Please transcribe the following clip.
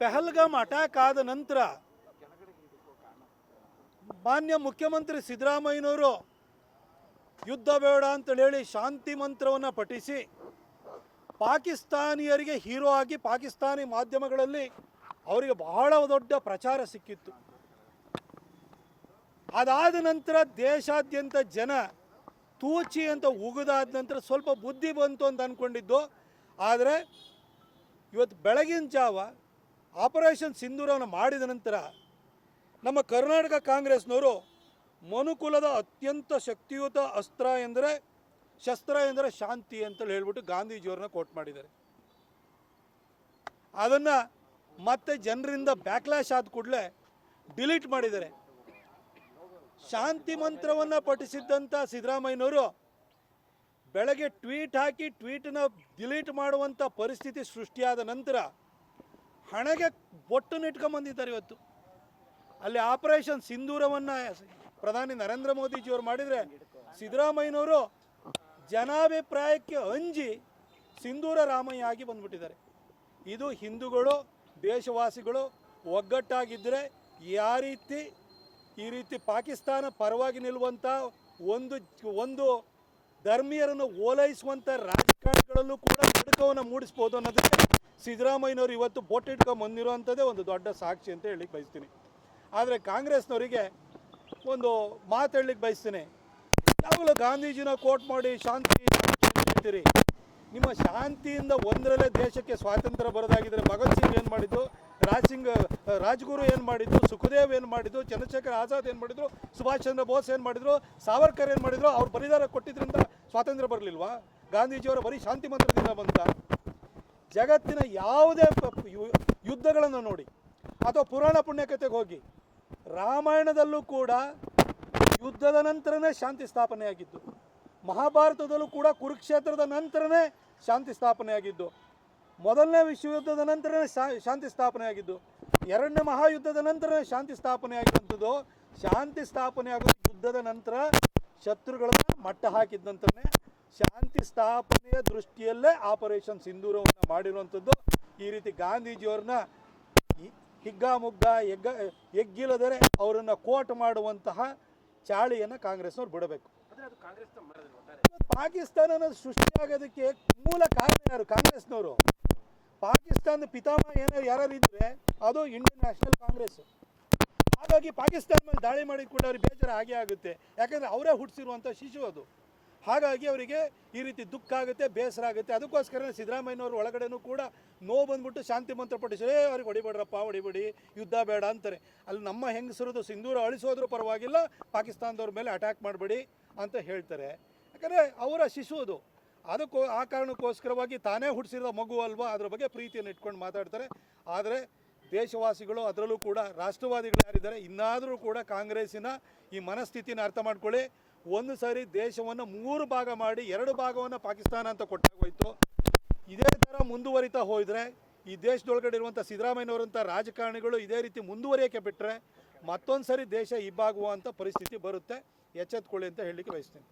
Pahalgam attack ಆದ ನಂತರ ಮಾನ್ಯ ಮುಖ್ಯಮಂತ್ರಿ ಸಿದ್ದರಾಮಯ್ಯನವರು ಯುದ್ಧ ಬೇಡ ಅಂತೇಳಿ ಶಾಂತಿ ಮಂತ್ರವನ್ನು ಪಠಿಸಿ ಪಾಕಿಸ್ತಾನಿಯರಿಗೆ ಹೀರೋ ಆಗಿ ಪಾಕಿಸ್ತಾನಿ ಮಾಧ್ಯಮಗಳಲ್ಲಿ ಅವರಿಗೆ ಬಹಳ ದೊಡ್ಡ ಪ್ರಚಾರ ಸಿಕ್ಕಿತ್ತು. ಅದಾದ ನಂತರ ದೇಶಾದ್ಯಂತ ಜನ ತೂಚಿ ಅಂತ ಉಗಿದಾದ ನಂತರ ಸ್ವಲ್ಪ ಬುದ್ಧಿ ಬಂತು ಅಂತ ಅಂದ್ಕೊಂಡಿದ್ದು ಆದರೆ ಇವತ್ತು ಬೆಳಗಿನ ಜಾವ ಆಪರೇಷನ್ ಸಿಂಧೂರವನ್ನು ಮಾಡಿದ ನಂತರ ನಮ್ಮ ಕರ್ನಾಟಕ ಕಾಂಗ್ರೆಸ್ನವರು ಮನುಕುಲದ ಅತ್ಯಂತ ಶಕ್ತಿಯುತ ಅಸ್ತ್ರ ಎಂದರೆ ಶಸ್ತ್ರ ಎಂದರೆ ಶಾಂತಿ ಅಂತೇಳಿ ಹೇಳ್ಬಿಟ್ಟು ಗಾಂಧೀಜಿಯವ್ರನ್ನ ಕೋಟ್ ಮಾಡಿದ್ದಾರೆ. ಅದನ್ನು ಮತ್ತೆ ಜನರಿಂದ ಬ್ಯಾಕ್ಲ್ಯಾಶ್ ಆದ ಕೂಡಲೇ ಡಿಲೀಟ್ ಮಾಡಿದ್ದಾರೆ. ಶಾಂತಿ ಮಂತ್ರವನ್ನು ಪಠಿಸಿದ್ದಂಥ ಸಿದ್ದರಾಮಯ್ಯನವರು ಬೆಳಗ್ಗೆ ಟ್ವೀಟ್ ಹಾಕಿ ಟ್ವೀಟನ್ನ ಡಿಲೀಟ್ ಮಾಡುವಂಥ ಪರಿಸ್ಥಿತಿ ಸೃಷ್ಟಿಯಾದ ನಂತರ ಹಣೆಗೆ ಬೊಟ್ಟನ್ನು ಇಟ್ಕೊಂಬಂದಿದ್ದಾರೆ ಇವತ್ತು. ಅಲ್ಲಿ ಆಪರೇಷನ್ ಸಿಂಧೂರವನ್ನು ಪ್ರಧಾನಿ ನರೇಂದ್ರ ಮೋದಿಜಿಯವರು ಮಾಡಿದರೆ ಸಿದ್ದರಾಮಯ್ಯನವರು ಜನಾಭಿಪ್ರಾಯಕ್ಕೆ ಅಂಜಿ ಸಿಂಧೂರ ರಾಮಯ್ಯ ಆಗಿ ಬಂದ್ಬಿಟ್ಟಿದ್ದಾರೆ. ಇದು ಹಿಂದೂಗಳು, ದೇಶವಾಸಿಗಳು ಒಗ್ಗಟ್ಟಾಗಿದ್ದರೆ ಯಾವ ರೀತಿ, ಈ ರೀತಿ ಪಾಕಿಸ್ತಾನ ಪರವಾಗಿ ನಿಲ್ಲುವಂಥ ಒಂದು ಒಂದು ಧರ್ಮೀಯರನ್ನು ಓಲೈಸುವಂಥ ರಾಜಕಾರಣಿಗಳಲ್ಲೂ ಕೂಡ ಬದುಕವನ್ನು ಮೂಡಿಸ್ಬೋದು ಅನ್ನೋದಕ್ಕೆ ಸಿದ್ದರಾಮಯ್ಯನವರು ಇವತ್ತು ಬೋಟ್ ಇಟ್ಕೊಂಡು ಬಂದಿರುವಂಥದ್ದೇ ಒಂದು ದೊಡ್ಡ ಸಾಕ್ಷಿ ಅಂತ ಹೇಳಿಕ್ಕೆ ಬಯಸ್ತೀನಿ. ಆದರೆ ಕಾಂಗ್ರೆಸ್ನವರಿಗೆ ಒಂದು ಮಾತು ಹೇಳಲಿಕ್ಕೆ ಬಯಸ್ತೀನಿ. ಯಾವಾಗಲೂ ಗಾಂಧೀಜಿನ ಕೋಟ್ ಮಾಡಿ ಶಾಂತಿ ಹೇಳ್ತೀರಿ. ನಿಮ್ಮ ಶಾಂತಿಯಿಂದ ಒಂದರಲ್ಲೇ ದೇಶಕ್ಕೆ ಸ್ವಾತಂತ್ರ್ಯ ಬರೋದಾಗಿದ್ದರೆ ಭಗತ್ ಸಿಂಗ್ ಏನು ಮಾಡಿದ್ದು? ರಾಜ್ ಸಿಂಗ್, ರಾಜ್ಗುರು ಏನು ಮಾಡಿದ್ದು? ಸುಖದೇವ್ ಏನು ಮಾಡಿದ್ದು? ಚಂದ್ರಶೇಖರ್ ಆಜಾದ್ ಏನು ಮಾಡಿದ್ರು? ಸುಭಾಷ್ ಚಂದ್ರ ಬೋಸ್ ಏನು ಮಾಡಿದ್ರು? ಸಾವರ್ಕರ್ ಏನು ಮಾಡಿದ್ರು? ಅವ್ರು ಬಲಿದಾನ ಕೊಟ್ಟಿದ್ರಿಂದ ಸ್ವಾತಂತ್ರ್ಯ ಬರಲಿಲ್ವಾ? ಗಾಂಧೀಜಿಯವರ ಬರೀ ಶಾಂತಿ ಮಂತ್ರದಿಂದ ಬಂತ ಜಗತ್ತಿನ ಯಾವುದೇ ಯುದ್ಧಗಳನ್ನು ನೋಡಿ ಅಥವಾ ಪುರಾಣ ಪುಣ್ಯಕಥೆಗೆ ಹೋಗಿ, ರಾಮಾಯಣದಲ್ಲೂ ಕೂಡ ಯುದ್ಧದ ನಂತರನೇ ಶಾಂತಿ ಸ್ಥಾಪನೆಯಾಗಿದ್ದು, ಮಹಾಭಾರತದಲ್ಲೂ ಕೂಡ ಕುರುಕ್ಷೇತ್ರದ ನಂತರನೇ ಶಾಂತಿ ಸ್ಥಾಪನೆಯಾಗಿದ್ದು, ಮೊದಲನೇ ವಿಶ್ವಯುದ್ಧದ ನಂತರನೇ ಶಾಂತಿ ಸ್ಥಾಪನೆಯಾಗಿದ್ದು, ಎರಡನೇ ಮಹಾಯುದ್ಧದ ನಂತರನೇ ಶಾಂತಿ ಸ್ಥಾಪನೆಯಾಗಿರುವಂಥದ್ದು ಶಾಂತಿ ಸ್ಥಾಪನೆಯಾಗುವ ಯುದ್ಧದ ನಂತರ ಶತ್ರುಗಳನ್ನು ಮಟ್ಟ ಹಾಕಿದ ನಂತರನೇ ಶಾಂತಿ ಸ್ಥಾಪನೆಯ ದೃಷ್ಟಿಯಲ್ಲೇ ಆಪರೇಷನ್ ಸಿಂಧೂರವನ್ನು ಮಾಡಿರುವಂಥದ್ದು. ಈ ರೀತಿ ಗಾಂಧೀಜಿಯವ್ರನ್ನ ಹಿಗ್ಗಾಮುಗ್ಗ ಎಗ್ಗ ಎಗ್ಗಿಲ್ಲದರೆ ಅವರನ್ನು ಕೋಟ್ ಮಾಡುವಂತಹ ಚಾಳಿಯನ್ನು ಕಾಂಗ್ರೆಸ್ನವ್ರು ಬಿಡಬೇಕು. ಪಾಕಿಸ್ತಾನ ಅನ್ನೋದು ಸೃಷ್ಟಿಯಾಗೋದಕ್ಕೆ ಮೂಲ ಕಾರಣ ಯಾರು? ಕಾಂಗ್ರೆಸ್ನವರು. ಪಾಕಿಸ್ತಾನದ ಪಿತಾಮಹ ಏನಾರು ಯಾರು ಇದ್ರೆ ಅದು ಇಂಡಿಯನ್ ನ್ಯಾಷನಲ್ ಕಾಂಗ್ರೆಸ್ ಹಾಗಾಗಿ ಪಾಕಿಸ್ತಾನ ಮೇಲೆ ದಾಳಿ ಮಾಡಿ ಕೂಡ ಅವ್ರಿಗೆ ಬೇಜಾರು ಆಗೇ ಆಗುತ್ತೆ. ಯಾಕಂದರೆ ಅವರೇ ಹುಟ್ಟಿಸಿರುವಂಥ ಶಿಶು ಅದು. ಹಾಗಾಗಿ ಅವರಿಗೆ ಈ ರೀತಿ ದುಃಖ ಆಗುತ್ತೆ, ಬೇಸರ ಆಗುತ್ತೆ. ಅದಕ್ಕೋಸ್ಕರ ಸಿದ್ದರಾಮಯ್ಯನವರು ಒಳಗಡೆನೂ ಕೂಡ ನೋವು ಬಂದ್ಬಿಟ್ಟು ಶಾಂತಿ ಮಂತ್ರ ಪಠಿಸಿದ್ರೆ ಅವ್ರಿಗೆ ಹೊಡಿಬೇಡ್ರಪ್ಪ, ಹೊಡಿಬೇಡಿ, ಯುದ್ಧ ಬೇಡ ಅಂತಾರೆ. ಅಲ್ಲಿ ನಮ್ಮ ಹೆಂಗಸರದು ಸಿಂಧೂರ ಅಳಿಸೋದ್ರೂ ಪರವಾಗಿಲ್ಲ, ಪಾಕಿಸ್ತಾನದವ್ರ ಮೇಲೆ ಅಟ್ಯಾಕ್ ಮಾಡಬೇಡಿ ಅಂತ ಹೇಳ್ತಾರೆ. ಯಾಕಂದರೆ ಅವರ ಶಿಶು ಅದು. ಅದಕ್ಕೋ, ಆ ಕಾರಣಕ್ಕೋಸ್ಕರವಾಗಿ ತಾನೇ ಹುಟ್ಟಿಸಿರೋ ಮಗು ಅಲ್ವಾ, ಅದ್ರ ಬಗ್ಗೆ ಪ್ರೀತಿಯನ್ನು ಇಟ್ಕೊಂಡು ಮಾತಾಡ್ತಾರೆ. ಆದರೆ ದೇಶವಾಸಿಗಳು ಅದರಲ್ಲೂ ಕೂಡ ರಾಷ್ಟ್ರವಾದಿಗಳು ಯಾರಿದ್ದಾರೆ, ಇನ್ನಾದರೂ ಕೂಡ ಕಾಂಗ್ರೆಸ್ಸಿನ ಈ ಮನಸ್ಥಿತಿನ ಅರ್ಥ ಮಾಡ್ಕೊಳ್ಳಿ. ಒಂದು ಸಾರಿ ದೇಶವನ್ನು ಮೂರು ಭಾಗ ಮಾಡಿ ಎರಡು ಭಾಗವನ್ನು ಪಾಕಿಸ್ತಾನ ಅಂತ ಕೊಟ್ಟಾಗೋಯ್ತು ಇದೇ ಥರ ಮುಂದುವರಿತಾ ಹೋದರೆ, ಈ ದೇಶದೊಳಗಡೆ ಇರುವಂಥ ಸಿದ್ದರಾಮಯ್ಯನವರಂಥ ರಾಜಕಾರಣಿಗಳು ಇದೇ ರೀತಿ ಮುಂದುವರಿಯೋಕ್ಕೆ ಬಿಟ್ಟರೆ ಮತ್ತೊಂದು ಸರಿ ದೇಶ ಇಬ್ಬಾಗುವಂಥ ಪರಿಸ್ಥಿತಿ ಬರುತ್ತೆ. ಎಚ್ಚೆತ್ಕೊಳ್ಳಿ ಅಂತ ಹೇಳಲಿಕ್ಕೆ ಬಯಸ್ತೀನಿ.